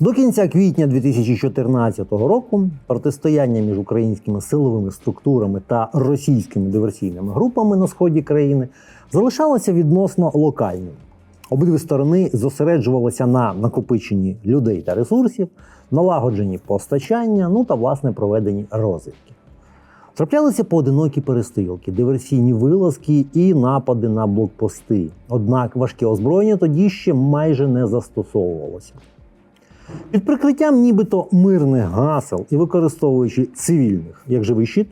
До кінця квітня 2014 року протистояння між українськими силовими структурами та російськими диверсійними групами на сході країни залишалося відносно локальним. Обидві сторони зосереджувалися на накопиченні людей та ресурсів, налагодженні постачання, ну та власне проведенні розвідки. Траплялися поодинокі перестрілки, диверсійні вилазки і напади на блокпости. Однак важке озброєння тоді ще майже не застосовувалося. Під прикриттям нібито мирних гасел і використовуючи цивільних як живий щит,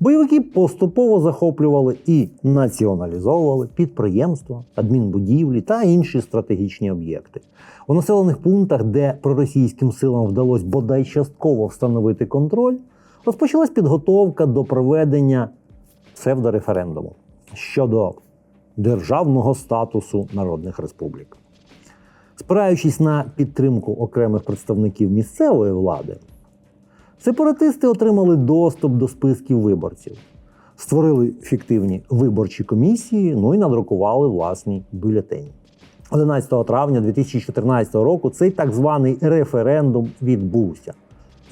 бойовики поступово захоплювали і націоналізовували підприємства, адмінбудівлі та інші стратегічні об'єкти. У населених пунктах, де проросійським силам вдалося бодай частково встановити контроль, розпочалась підготовка до проведення псевдореферендуму щодо державного статусу народних республік. Спираючись на підтримку окремих представників місцевої влади, сепаратисти отримали доступ до списків виборців, створили фіктивні виборчі комісії, ну і надрукували власні бюлетені. 11 травня 2014 року цей так званий референдум відбувся.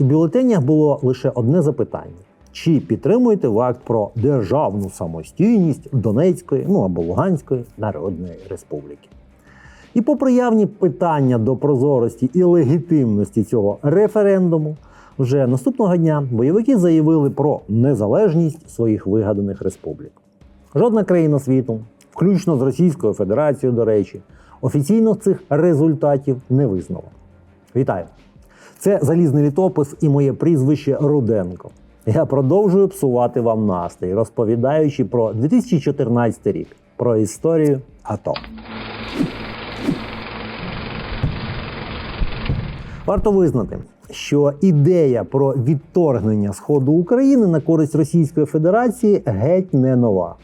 У бюлетенях було лише одне запитання: чи підтримуєте ви акт про державну самостійність Донецької ну або Луганської Народної Республіки? І попри явні питання до прозорості і легітимності цього референдуму, вже наступного дня бойовики заявили про незалежність своїх вигаданих республік. Жодна країна світу, включно з Російською Федерацією, до речі, офіційно цих результатів не визнала. Вітаю! Це залізний літопис і моє прізвище Руденко. Я продовжую псувати вам настрій, розповідаючи про 2014 рік, про історію АТО. Варто визнати, що ідея про відторгнення сходу України на користь Російської Федерації геть не нова.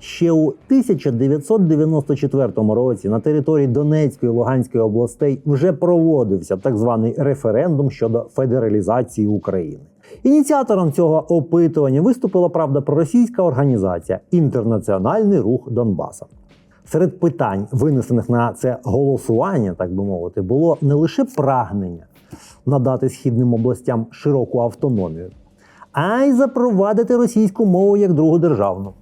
Ще у 1994 році на території Донецької і Луганської областей вже проводився так званий референдум щодо федералізації України. Ініціатором цього опитування виступила правда проросійська організація Інтернаціональний рух Донбаса. Серед питань, винесених на це голосування, так би мовити, було не лише прагнення надати східним областям широку автономію, а й запровадити російську мову як другу державну.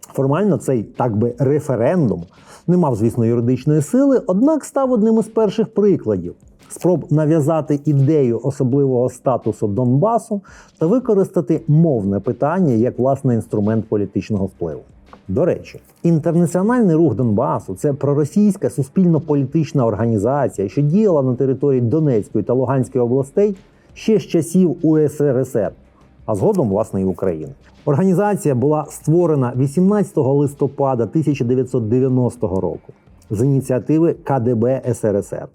Формально цей так би референдум не мав, звісно, юридичної сили, однак став одним із перших прикладів спроб нав'язати ідею особливого статусу Донбасу та використати мовне питання як власне інструмент політичного впливу. До речі, інтернаціональний рух Донбасу це проросійська суспільно-політична організація, що діяла на території Донецької та Луганської областей ще з часів УСРСР, а згодом власне і України. Організація була створена 18 листопада 1990 року з ініціативи КДБ СРСР.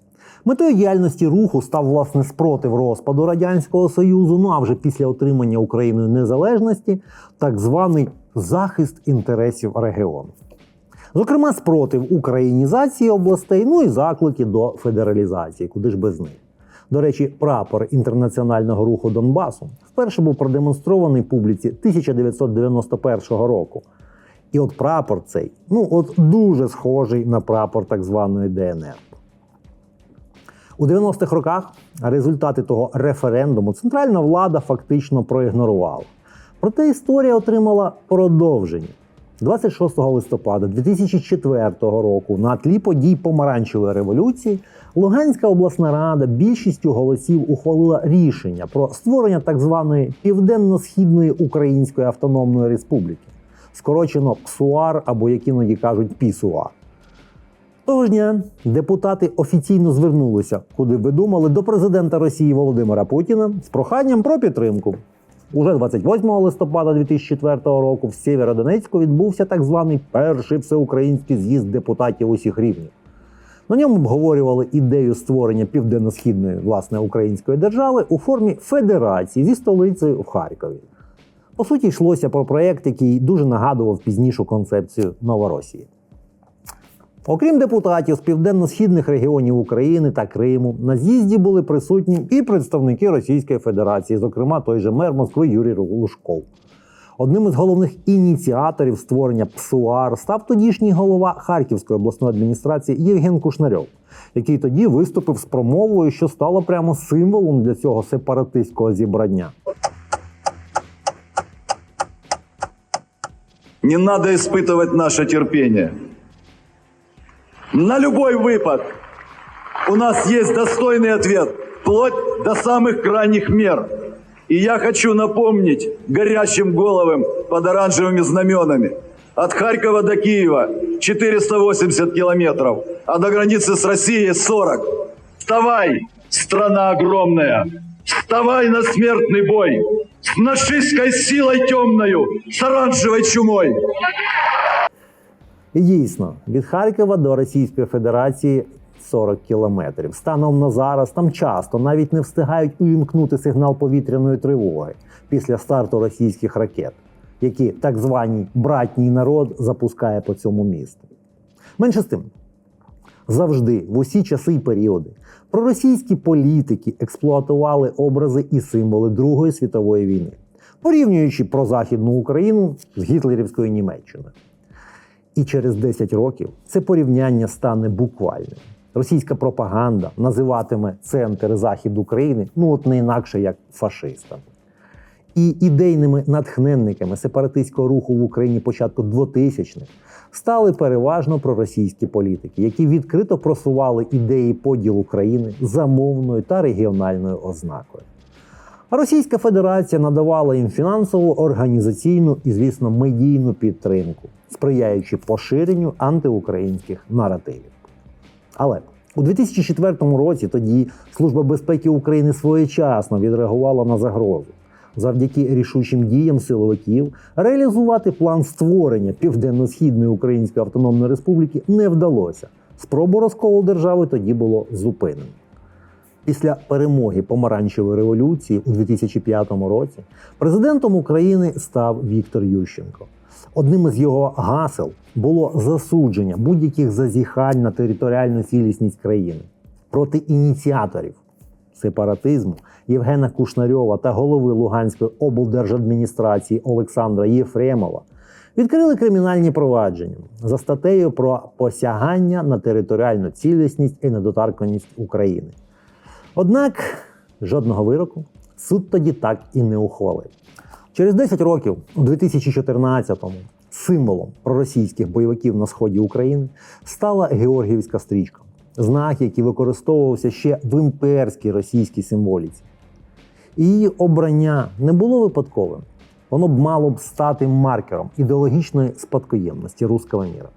Метою діяльності руху став власне спротив розпаду Радянського Союзу, ну а вже після отримання Україною незалежності, так званий захист інтересів регіону. Зокрема, спротив українізації областей, ну і заклики до федералізації, куди ж без них. До речі, прапор інтернаціонального руху Донбасу вперше був продемонстрований публіці 1991 року. І от прапор цей, ну от дуже схожий на прапор так званої ДНР. У 90-х роках результати того референдуму центральна влада фактично проігнорувала. Проте історія отримала продовження. 26 листопада 2004 року на тлі подій помаранчевої революції Луганська обласна рада більшістю голосів ухвалила рішення про створення так званої Південно-Східної Української автономної республіки, скорочено ПСУАР або як іноді кажуть ПІСУАР. Того ж дня депутати офіційно звернулися, куди ви думали, до президента Росії Володимира Путіна з проханням про підтримку. Уже 28 листопада 2004 року в Сєвєродонецьку відбувся так званий перший всеукраїнський з'їзд депутатів усіх рівнів. На ньому обговорювали ідею створення південно-східної власне української держави у формі федерації зі столицею в Харкові. По суті, йшлося про проєкт, який дуже нагадував пізнішу концепцію Новоросії. Окрім депутатів з південно-східних регіонів України та Криму, на з'їзді були присутні і представники Російської Федерації, зокрема той же мер Москви Юрій Лужков. Одним із головних ініціаторів створення ПСУАР став тодішній голова Харківської обласної адміністрації Євген Кушнарьов, який тоді виступив з промовою, що стало прямо символом для цього сепаратистського зібрання. Не надо испытывать наше терпение. На любой выпад у нас есть достойный ответ, вплоть до самых крайних мер. И я хочу напомнить горящим головам под оранжевыми знаменами. От Харькова до Киева 480 километров, а до границы с Россией 40. Вставай, страна огромная! Вставай на смертный бой! С нашистской силой темною, с оранжевой чумой! І дійсно, від Харкова до Російської Федерації 40 кілометрів. Станом на зараз там часто навіть не встигають увімкнути сигнал повітряної тривоги після старту російських ракет, які так звані братній народ запускає по цьому місту. Менше з тим, завжди, в усі часи й періоди, проросійські політики експлуатували образи і символи Другої світової війни, порівнюючи прозахідну Україну з гітлерівською Німеччиною. І через 10 років це порівняння стане буквальним. Російська пропаганда називатиме центр захід України ну от не інакше як фашистами. І ідейними натхненниками сепаратистського руху в Україні початку 2000-х стали переважно проросійські політики, які відкрито просували ідеї поділу країни за мовною та регіональною ознакою. А Російська Федерація надавала їм фінансову, організаційну і, звісно, медійну підтримку, сприяючи поширенню антиукраїнських наративів. Але у 2004 році тоді Служба безпеки України своєчасно відреагувала на загрозу. Завдяки рішучим діям силовиків реалізувати план створення Південно-Східної Української Автономної Республіки не вдалося. Спробу розколу держави тоді було зупинено. Після перемоги помаранчевої революції у 2005 році президентом України став Віктор Ющенко. Одним із його гасел було засудження будь-яких зазіхань на територіальну цілісність країни проти ініціаторів сепаратизму Євгена Кушнарьова та голови Луганської облдержадміністрації Олександра Єфремова відкрили кримінальні провадження за статтею про посягання на територіальну цілісність і недоторканність України. Однак жодного вироку суд тоді так і не ухвалив. Через 10 років, у 2014-му, символом проросійських бойовиків на сході України стала Георгіївська стрічка, знак, який використовувався ще в імперській російській символіці. Її обрання не було випадковим. Воно б мало б стати маркером ідеологічної спадкоємності руського міра.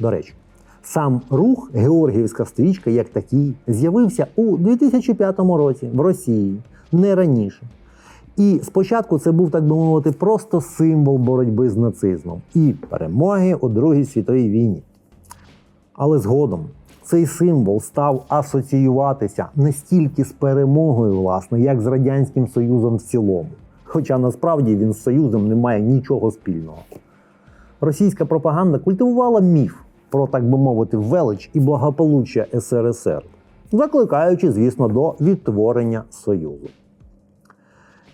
До речі, сам рух Георгіївська стрічка, як такий, з'явився у 2005 році в Росії, не раніше. І спочатку це був, так би мовити, просто символ боротьби з нацизмом і перемоги у Другій світовій війні. Але згодом цей символ став асоціюватися не стільки з перемогою, власне, як з Радянським Союзом в цілому. Хоча насправді він з Союзом не має нічого спільного. Російська пропаганда культивувала міф про, так би мовити, велич і благополуччя СРСР, закликаючи, звісно, до відтворення Союзу.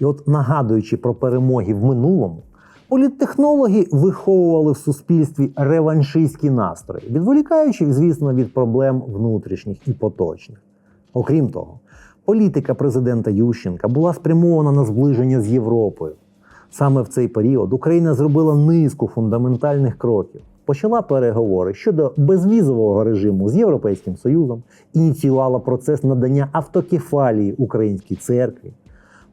І от нагадуючи про перемоги в минулому, політтехнологи виховували в суспільстві реваншистські настрої, відволікаючи, звісно, від проблем внутрішніх і поточних. Окрім того, політика президента Ющенка була спрямована на зближення з Європою. Саме в цей період Україна зробила низку фундаментальних кроків. Почала переговори щодо безвізового режиму з Європейським Союзом, ініціювала процес надання автокефалії Українській церкві,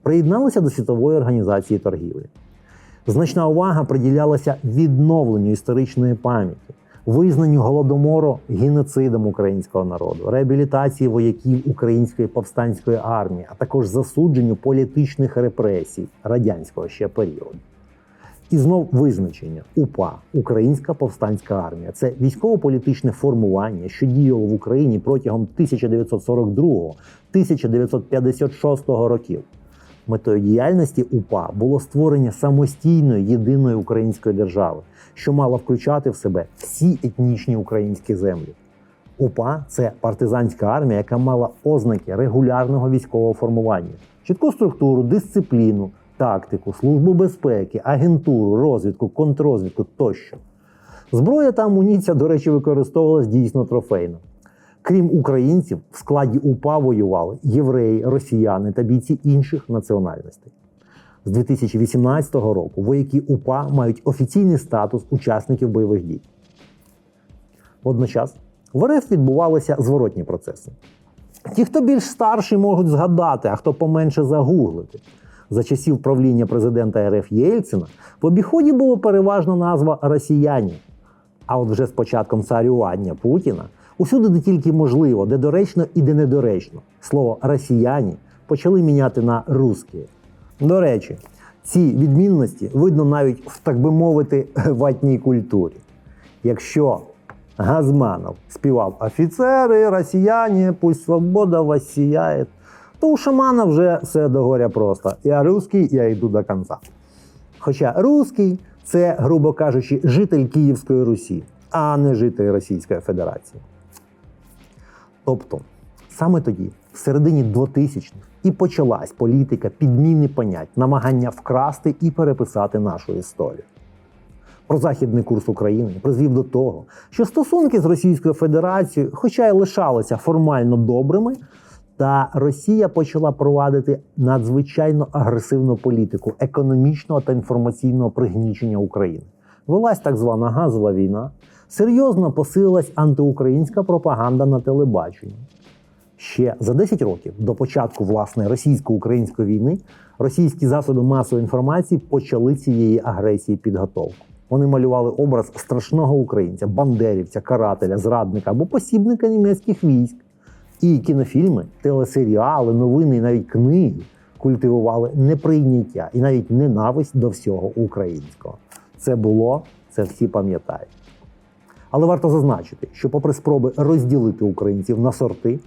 приєдналася до Світової організації торгівлі. Значна увага приділялася відновленню історичної пам'яті, визнанню голодомору геноцидом українського народу, реабілітації вояків української повстанської армії, а також засудженню політичних репресій радянського ще періоду. І знов визначення УПА Українська повстанська армія це військово-політичне формування, що діяло в Україні протягом 1942-1956 років. Метою діяльності УПА було створення самостійної єдиної української держави, що мала включати в себе всі етнічні українські землі. УПА це партизанська армія, яка мала ознаки регулярного військового формування, чітку структуру, дисципліну тактику, службу безпеки, агентуру, розвідку, контррозвідку тощо. Зброя та амуніція, до речі, використовувалась дійсно трофейно. Крім українців, в складі УПА воювали євреї, росіяни та бійці інших національностей. З 2018 року вояки УПА мають офіційний статус учасників бойових дій. Водночас в РФ відбувалися зворотні процеси. Ті, хто більш старші, можуть згадати, а хто поменше загуглити. За часів правління президента РФ Єльцина в обіході було переважно назва росіяні. А от вже з початком царювання Путіна, усюди, де тільки можливо, де доречно і де недоречно, слово росіяні почали міняти на русські. До речі, ці відмінності видно навіть в, так би мовити, ватній культурі. Якщо Газманов співав офіцери, росіяни, пусть свобода вас сіяє, то у шамана вже все до горя просто. Я русський, я йду до кінця. Хоча русський це, грубо кажучи, житель Київської Русі, а не житель Російської Федерації. Тобто, саме тоді, в середині 2000-х, і почалась політика підміни понять, намагання вкрасти і переписати нашу історію. Прозахідний курс України призвів до того, що стосунки з Російською Федерацією, хоча й лишалися формально добрими, та Росія почала провадити надзвичайно агресивну політику економічного та інформаційного пригнічення України. Велась так звана газова війна, серйозно посилилась антиукраїнська пропаганда на телебаченні. Ще за 10 років до початку власне російсько-української війни російські засоби масової інформації почали цієї агресії підготовку. Вони малювали образ страшного українця, бандерівця, карателя, зрадника або посібника німецьких військ. І кінофільми, телесеріали, новини і навіть книги культивували неприйняття і навіть ненависть до всього українського. Це було, це всі пам'ятають. Але варто зазначити, що, попри спроби розділити українців на сорти,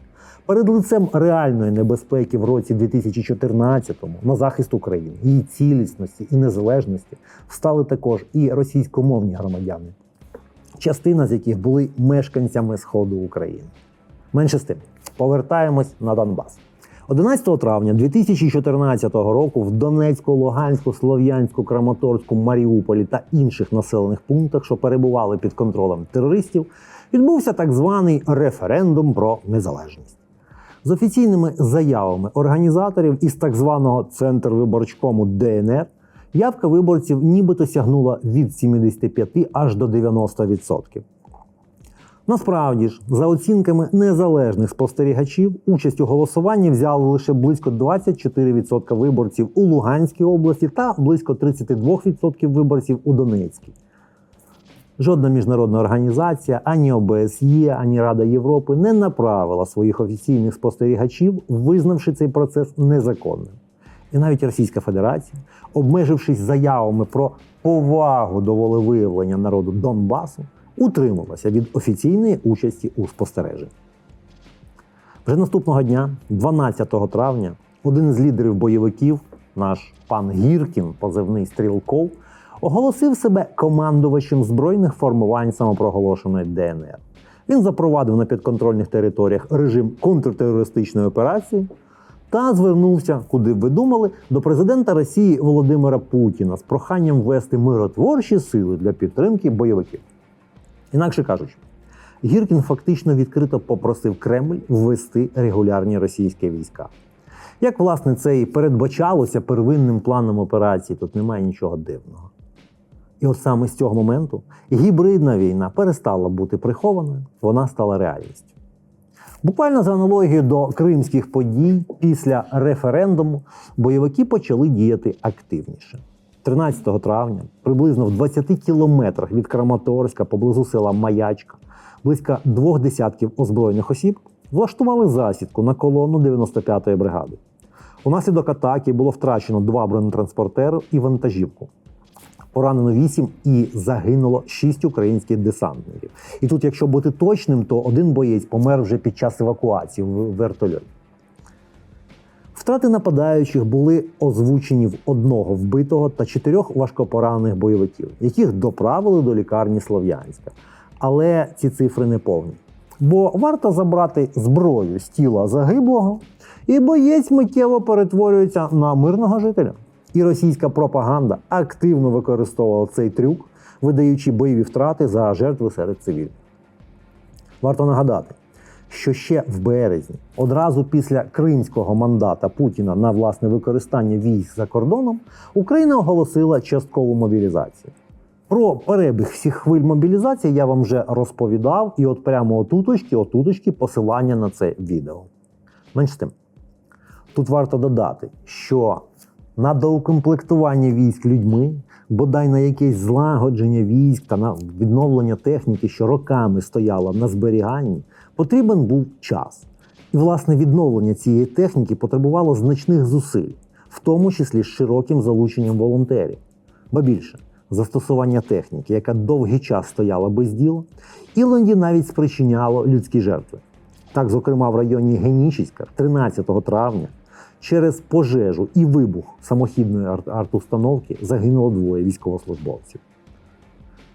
перед лицем реальної небезпеки в році 2014-му на захист України, її цілісності і незалежності встали також і російськомовні громадяни, частина з яких були мешканцями Сходу України. Менше з тим, повертаємось на Донбас. 11 травня 2014 року в Донецьку, Луганську, Слов'янську, Краматорську, Маріуполі та інших населених пунктах, що перебували під контролем терористів, відбувся так званий референдум про незалежність. З офіційними заявами організаторів із так званого центру виборчкому ДНР явка виборців нібито сягнула від 75 аж до 90%. Насправді ж, за оцінками незалежних спостерігачів, участь у голосуванні взяли лише близько 24% виборців у Луганській області та близько 32% виборців у Донецькій. Жодна міжнародна організація, ані ОБСЄ, ані Рада Європи не направила своїх офіційних спостерігачів, визнавши цей процес незаконним. І навіть Російська Федерація, обмежившись заявами про повагу до волевиявлення народу Донбасу, утрималася від офіційної участі у спостереженні. Вже наступного дня, 12 травня, один з лідерів бойовиків, наш пан Гіркін, позивний Стрілков, оголосив себе командувачем збройних формувань самопроголошеної ДНР. Він запровадив на підконтрольних територіях режим контртерористичної операції та звернувся, куди б ви думали, до президента Росії Володимира Путіна з проханням ввести миротворчі сили для підтримки бойовиків. Інакше кажучи, Гіркін фактично відкрито попросив Кремль ввести регулярні російські війська. Як власне це і передбачалося первинним планом операції, тут немає нічого дивного. І от саме з цього моменту гібридна війна перестала бути прихованою, вона стала реальністю. Буквально за аналогією до кримських подій, після референдуму бойовики почали діяти активніше. 13 травня, приблизно в 20 кілометрах від Краматорська, поблизу села Маячка, близько двох десятків озброєних осіб влаштували засідку на колону 95-ї бригади. Унаслідок атаки було втрачено два бронетранспортери і вантажівку. Поранено 8 і загинуло 6 українських десантників. І тут, якщо бути точним, то один боєць помер вже під час евакуації в вертольоті. Втрати нападаючих були озвучені в одного вбитого та чотирьох важкопоранених бойовиків, яких доправили до лікарні Слов'янська. Але ці цифри не повні. Бо варто забрати зброю з тіла загиблого, і боєць миттєво перетворюється на мирного жителя. І російська пропаганда активно використовувала цей трюк, видаючи бойові втрати за жертви серед цивільних. Варто нагадати, що ще в березні, одразу після кримського мандата Путіна на власне використання військ за кордоном, Україна оголосила часткову мобілізацію. Про перебіг всіх хвиль мобілізації я вам вже розповідав, і от прямо отуточки, отуточки посилання на це відео. Менш тим, тут варто додати, що на доукомплектування військ людьми, бодай на якесь злагодження військ та на відновлення техніки, що роками стояла на зберіганні, потрібен був час. І, власне, відновлення цієї техніки потребувало значних зусиль, в тому числі з широким залученням волонтерів. Ба більше, застосування техніки, яка довгий час стояла без діла, іноді навіть спричиняло людські жертви. Так, зокрема, в районі Генічіська 13 травня через пожежу і вибух самохідної арт- артустановки загинуло двоє військовослужбовців.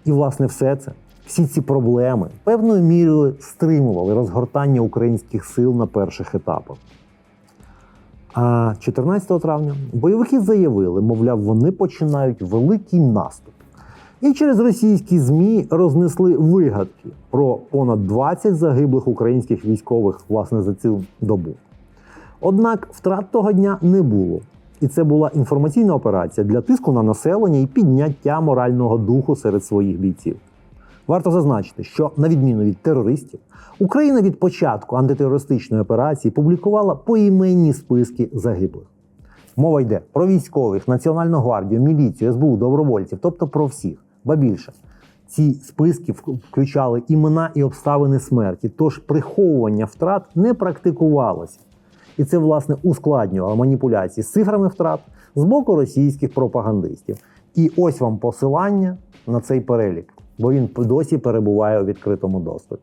І, власне, все це, всі ці проблеми певною мірою стримували розгортання українських сил на перших етапах. А 14 травня бойовики заявили, мовляв, вони починають великий наступ. І через російські ЗМІ рознесли вигадки про понад 20 загиблих українських військових власне за цю добу. Однак втрат того дня не було. І це була інформаційна операція для тиску на населення і підняття морального духу серед своїх бійців. Варто зазначити, що на відміну від терористів, Україна від початку антитерористичної операції публікувала поіменні списки загиблих. Мова йде про військових, Національну гвардію, міліцію, СБУ, добровольців, тобто про всіх. Ба більше, ці списки включали імена і обставини смерті, тож приховування втрат не практикувалося. І це, власне, ускладнювало маніпуляції з цифрами втрат з боку російських пропагандистів. І ось вам посилання на цей перелік, бо він досі перебуває у відкритому доступі.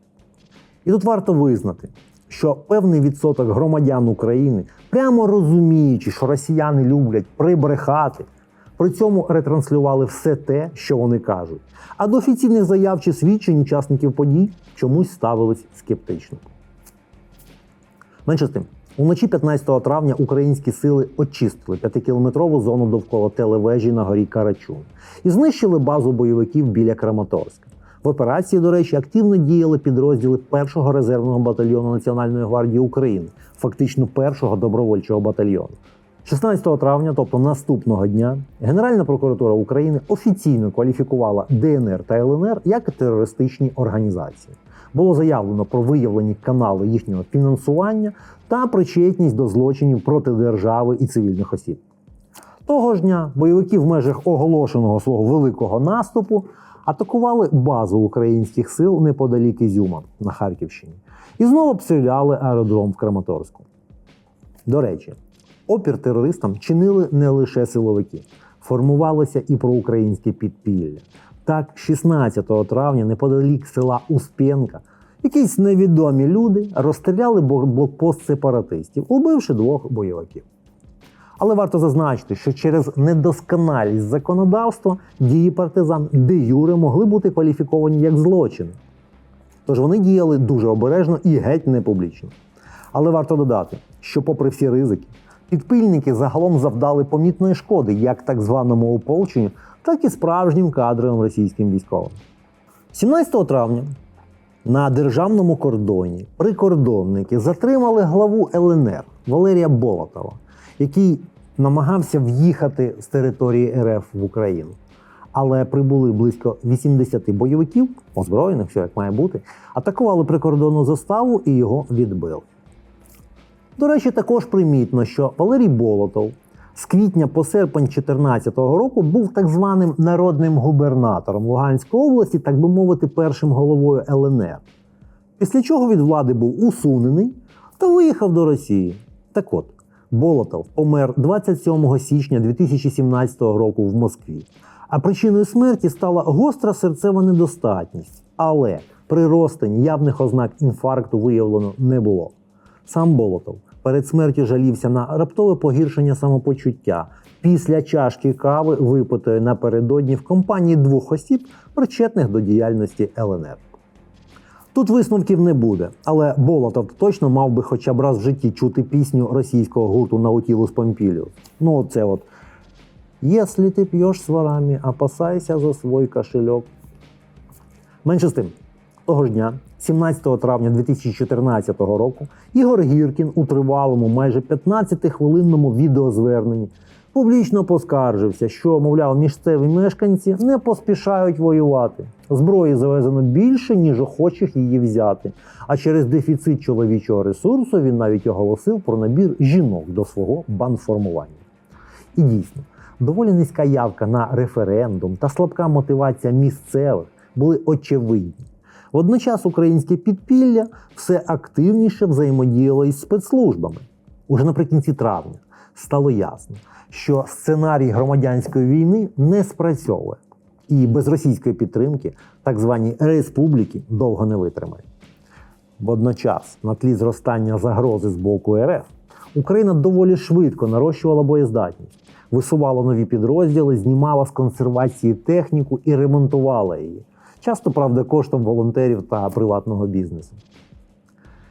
І тут варто визнати, що певний відсоток громадян України, прямо розуміючи, що росіяни люблять прибрехати, при цьому ретранслювали все те, що вони кажуть. А до офіційних заяв чи свідчень учасників подій чомусь ставились скептично. Менше з тим, уночі 15 травня українські сили очистили 5-кілометрову зону довкола телевежі на горі Карачун і знищили базу бойовиків біля Краматорська. В операції, до речі, активно діяли підрозділи 1-го резервного батальйону Національної гвардії України, фактично першого добровольчого батальйону. 16 травня, тобто наступного дня, Генеральна прокуратура України офіційно кваліфікувала ДНР та ЛНР як терористичні організації. Було заявлено про виявлені канали їхнього фінансування та причетність до злочинів проти держави і цивільних осіб. Того ж дня бойовики в межах оголошеного свого великого наступу атакували базу українських сил неподалік Ізюма на Харківщині і знову обстріляли аеродром в Краматорську. До речі, опір терористам чинили не лише силовики, формувалося і проукраїнське підпілля. Так, 16 травня, неподалік села Успенка, якісь невідомі люди розстріляли блокпост сепаратистів, убивши двох бойовиків. Але варто зазначити, що через недосконалість законодавства дії партизан де юре могли бути кваліфіковані як злочини. Тож вони діяли дуже обережно і геть не публічно. Але варто додати, що, попри всі ризики, підпільники загалом завдали помітної шкоди як так званому ополченню, так і справжнім кадровим російським військовим. 17 травня на державному кордоні прикордонники затримали главу ЛНР Валерія Болотова, який намагався в'їхати з території РФ в Україну. Але прибули близько 80 бойовиків, озброєних, все як має бути, атакували прикордонну заставу і його відбили. До речі, також примітно, що Валерій Болотов з квітня по серпень 2014 року був так званим народним губернатором Луганської області, так би мовити, першим головою ЛНР. Після чого від влади був усунений та виїхав до Росії. Так от, Болотов помер 27 січня 2017 року в Москві. А причиною смерті стала гостра серцева недостатність. Але при розтині явних ознак інфаркту виявлено не було. Сам Болотов перед смертю жалівся на раптове погіршення самопочуття після чашки кави, випитої напередодні в компанії двох осіб, причетних до діяльності ЛНР. Тут висновків не буде, але Болотов точно мав би хоча б раз в житті чути пісню російського гурту Наутілус Помпіліус. Ну, це от Если ти п'єш з ворами, опасайся за свій кошельок. Менше з тим, того ж дня, 17 травня 2014 року, Ігор Гіркін у тривалому майже 15-хвилинному відеозверненні публічно поскаржився, що, мовляв, місцеві мешканці не поспішають воювати. Зброї завезено більше, ніж охочих її взяти. А через дефіцит чоловічого ресурсу він навіть оголосив про набір жінок до свого банформування. І дійсно, доволі низька явка на референдум та слабка мотивація місцевих були очевидні. Водночас українське підпілля все активніше взаємодіяло із спецслужбами. Уже наприкінці травня стало ясно, що сценарій громадянської війни не спрацьовує, і без російської підтримки так звані республіки довго не витримають. Водночас, на тлі зростання загрози з боку РФ, Україна доволі швидко нарощувала боєздатність, висувала нові підрозділи, знімала з консервації техніку і ремонтувала її. Часто, правда, коштом волонтерів та приватного бізнесу.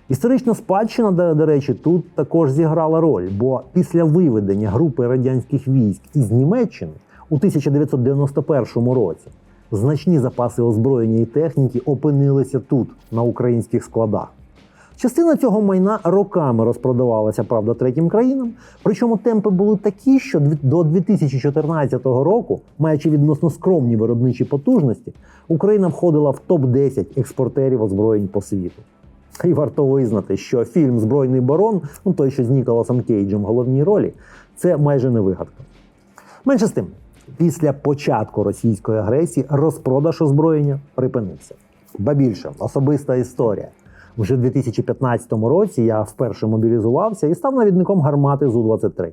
Історична спадщина, до, речі, тут також зіграла роль, бо після виведення групи радянських військ із Німеччини у 1991 році значні запаси озброєння і техніки опинилися тут, на українських складах. Частина цього майна роками розпродавалася, правда, третім країнам. Причому темпи були такі, що до 2014 року, маючи відносно скромні виробничі потужності, Україна входила в топ-10 експортерів озброєнь по світу. І варто визнати, що фільм Збройний барон, ну той, що з Ніколасом Кейджем в головній ролі, це майже не вигадка. Менше з тим, після початку російської агресії розпродаж озброєння припинився. Ба більше, особиста історія. Вже в 2015 році я вперше мобілізувався і став навідником гармати Зу-23.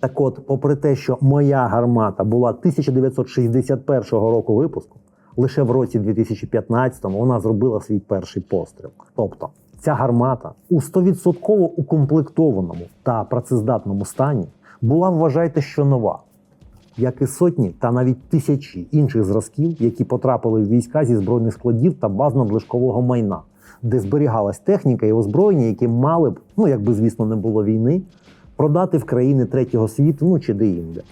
Так от, попри те, що моя гармата була 1961 року випуску, лише в році 2015 вона зробила свій перший постріл. Тобто, ця гармата у 100% укомплектованому та працездатному стані була, вважайте, що нова, як і сотні та навіть тисячі інших зразків, які потрапили в війська зі збройних складів та баз надлишкового майна, де зберігалась техніка і озброєння, які мали б, ну якби звісно не було війни, продати в країни третього світу, ну чи де-інде.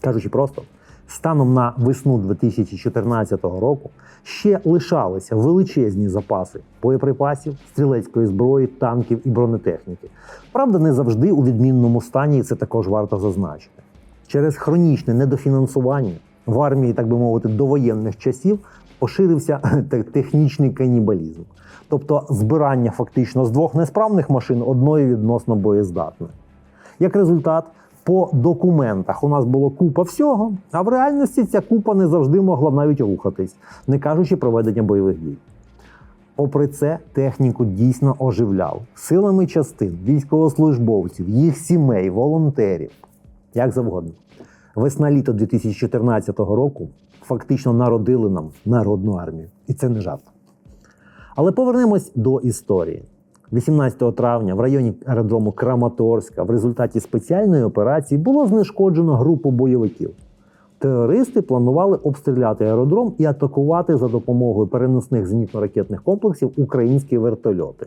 Кажучи просто, станом на весну 2014 року ще лишалися величезні запаси боєприпасів, стрілецької зброї, танків і бронетехніки. Правда, не завжди у відмінному стані, і це також варто зазначити. Через хронічне недофінансування в армії, так би мовити, довоєнних часів поширився технічний канібалізм. Тобто збирання фактично з двох несправних машин одної відносно боєздатної. Як результат, по документах у нас було купа всього, а в реальності ця купа не завжди могла навіть рухатись, не кажучи про ведення бойових дій. Попри це, техніку дійсно оживляв силами частин, військовослужбовців, їх сімей, волонтерів, як завгодно. Весна-літо 2014 року фактично народили нам народну армію. І це не жарт. Але повернемось до історії. 18 травня в районі аеродрому Краматорська в результаті спеціальної операції було знешкоджено групу бойовиків. Терористи планували обстріляти аеродром і атакувати за допомогою переносних зенітно-ракетних комплексів українські вертольоти.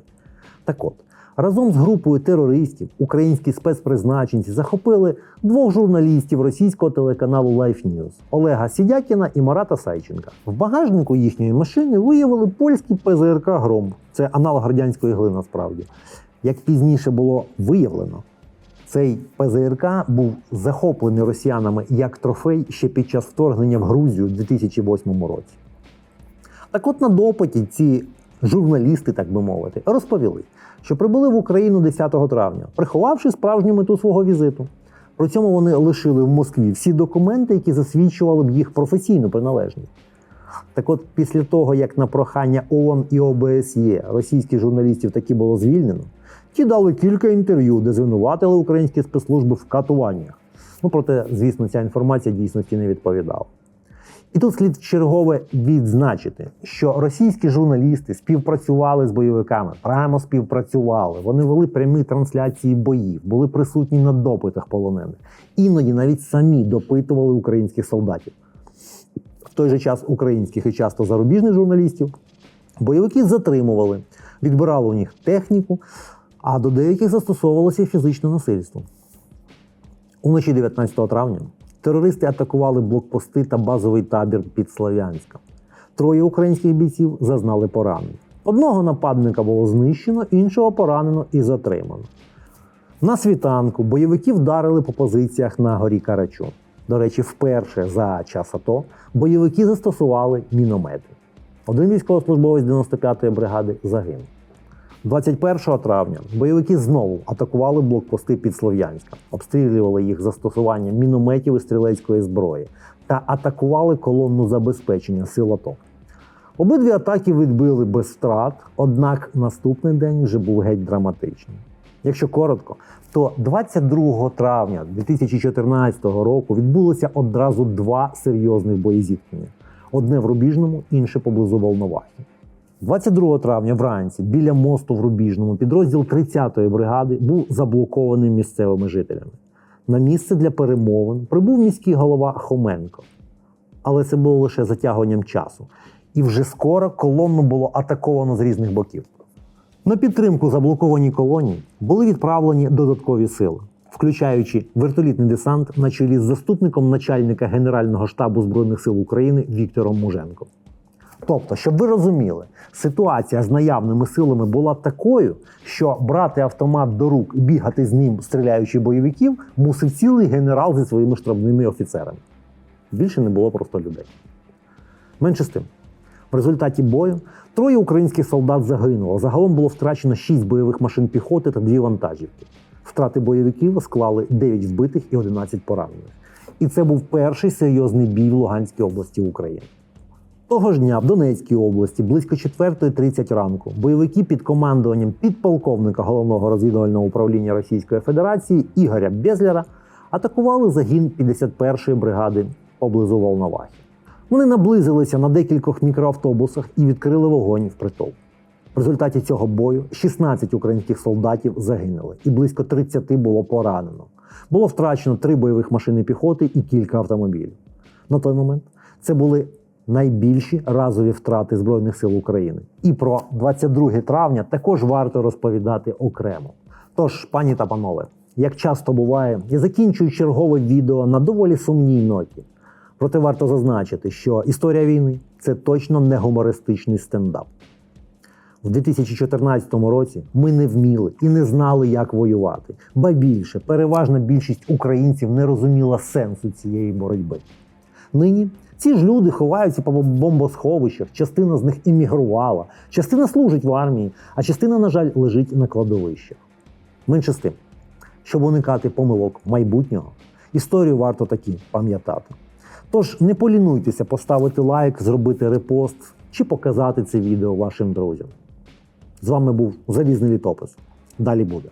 Так от, разом з групою терористів українські спецпризначенці захопили двох журналістів російського телеканалу Life News Олега Сідякіна і Марата Сайченка. В багажнику їхньої машини виявили польський ПЗРК Гром. Це аналог радянської гли насправді. Як пізніше було виявлено, цей ПЗРК був захоплений росіянами як трофей ще під час вторгнення в Грузію у 2008 році. Так от на допиті ці журналісти, так би мовити, розповіли, що прибули в Україну 10 травня, приховавши справжню мету свого візиту. При цьому вони лишили в Москві всі документи, які засвідчували б їх професійну приналежність. Так от, після того, як на прохання ООН і ОБСЄ російських журналістів таки було звільнено, ті дали кілька інтерв'ю, де звинуватили українські спецслужби в катуваннях. Ну, проте, звісно, ця інформація дійсності не відповідала. І тут слід чергове відзначити, що російські журналісти співпрацювали з бойовиками, прямо співпрацювали. Вони вели прямі трансляції боїв, були присутні на допитах полонених. Іноді навіть самі допитували українських солдатів. В той же час українських і часто зарубіжних журналістів бойовики затримували, відбирали у них техніку, а до деяких застосовувалося фізичне насильство. Уночі 19 травня Терористи атакували блокпости та базовий табір під Слов'янськом. Троє українських бійців зазнали поранень. Одного нападника було знищено, іншого поранено і затримано. На світанку бойовики вдарили по позиціях на горі Карачун. До речі, вперше за час АТО бойовики застосували міномети. Один військовослужбовець 95-ї бригади загинув. 21 травня бойовики знову атакували блокпости під Слов'янська, обстрілювали їх застосуванням мінометів і стрілецької зброї та атакували колонну забезпечення сил АТО. Обидві атаки відбили без втрат, однак наступний день вже був геть драматичним. Якщо коротко, то 22 травня 2014 року відбулося одразу два серйозних боєзіткнення: одне в Рубіжному, інше поблизу Волновахи. 22 травня вранці біля мосту в Рубіжному підрозділ 30-ї бригади був заблокований місцевими жителями. На місце для перемовин прибув міський голова Хоменко. Але це було лише затягуванням часу. І вже скоро колонну було атаковано з різних боків. На підтримку заблокованій колонії були відправлені додаткові сили, включаючи вертолітний десант на чолі з заступником начальника Генерального штабу Збройних сил України Віктором Муженком. Тобто, щоб ви розуміли, ситуація з наявними силами була такою, що брати автомат до рук і бігати з ним, стріляючи бойовиків, мусив цілий генерал зі своїми штабними офіцерами. Більше не було просто людей. Менше з тим, в результаті бою троє українських солдат загинуло. Загалом було втрачено 6 бойових машин піхоти та 2 вантажівки. Втрати бойовиків склали 9 вбитих і 11 поранених. І це був перший серйозний бій в Луганській області України. Того ж дня в Донецькій області близько 4.30 ранку бойовики під командуванням підполковника головного розвідувального управління Російської Федерації Ігоря Безляра атакували загін 51-ї бригади поблизу Волновахи. Вони наблизилися на декількох мікроавтобусах і відкрили вогонь в притул. В результаті цього бою 16 українських солдатів загинули, і близько 30 було поранено. Було втрачено три бойових машини піхоти і кілька автомобілів. На той момент це були найбільші разові втрати Збройних сил України. І про 22 травня також варто розповідати окремо. Тож, пані та панове, як часто буває, я закінчую чергове відео на доволі сумній ноті. Проте варто зазначити, що історія війни це точно не гумористичний стендап. В 2014 році ми не вміли і не знали, як воювати. Ба більше, переважна більшість українців не розуміла сенсу цієї боротьби. Нині ці ж люди ховаються по бомбосховищах, частина з них іммігрувала, частина служить в армії, а частина, на жаль, лежить на кладовищах. Менше з тим, щоб уникати помилок майбутнього, історію варто таки пам'ятати. Тож не полінуйтеся поставити лайк, зробити репост чи показати це відео вашим друзям. З вами був Залізний літопис. Далі буде.